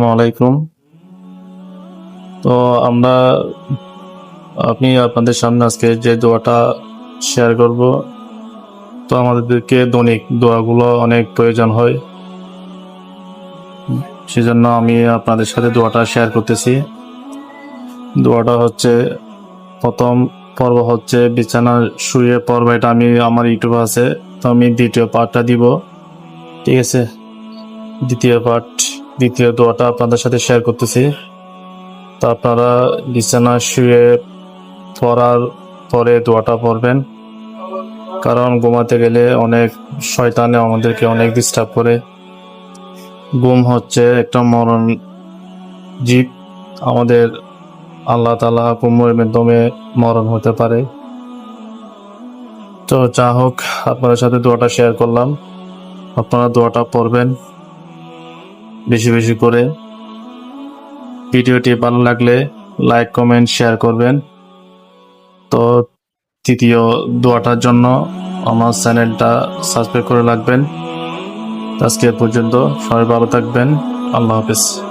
আসসালামু আলাইকুম। তো আমরা আপনি আপনাদের সামনে আজকে যে দোয়াটা শেয়ার করব, তো আমাদেরকে দৈনিক দোয়াগুলো অনেক প্রয়োজন হয়। সেজন্য আমি আপনাদের সাথে দোয়াটা শেয়ার করতেছি। দোয়াটা হচ্ছে, প্রথম পর্ব হচ্ছে বিছানা শুয়ে পর্ব, এটা আমি, আমার ইউটিউবে আছে, তো আমি দ্বিতীয় পার্টটা দিব। ঠিক আছে? দ্বিতীয় পার্ট দ্বিতীয় দোয়াটা আপনাদের সাথে শেয়ার করতেছি। তো আপনারা বিছানা শুয়ে পড়ার পরে দোয়াটা পড়বেন। কারণ ঘুমাতে গেলে অনেক শয়তানে আমাদেরকে অনেক ডিস্টার্ব করে। ঘুম হচ্ছে একটা মরণ জীব। আমাদের আল্লাহ তালা কুমোর মাধ্যমে মরণ হতে পারে। তো যা হোক আপনাদের সাথে দোয়াটা শেয়ার করলাম। আপনারা দোয়াটা পড়বেন। বেশি বেশি করে। ভিডিওটি ভালো লাগলে লাইক কমেন্ট শেয়ার করবেন। তো তৃতীয় দোয়াটার জন্য আমার চ্যানেলটা সাবস্ক্রাইব করে রাখবেন। আজকে পর্যন্ত সবাই ভালো থাকবেন। আল্লাহ হাফিজ।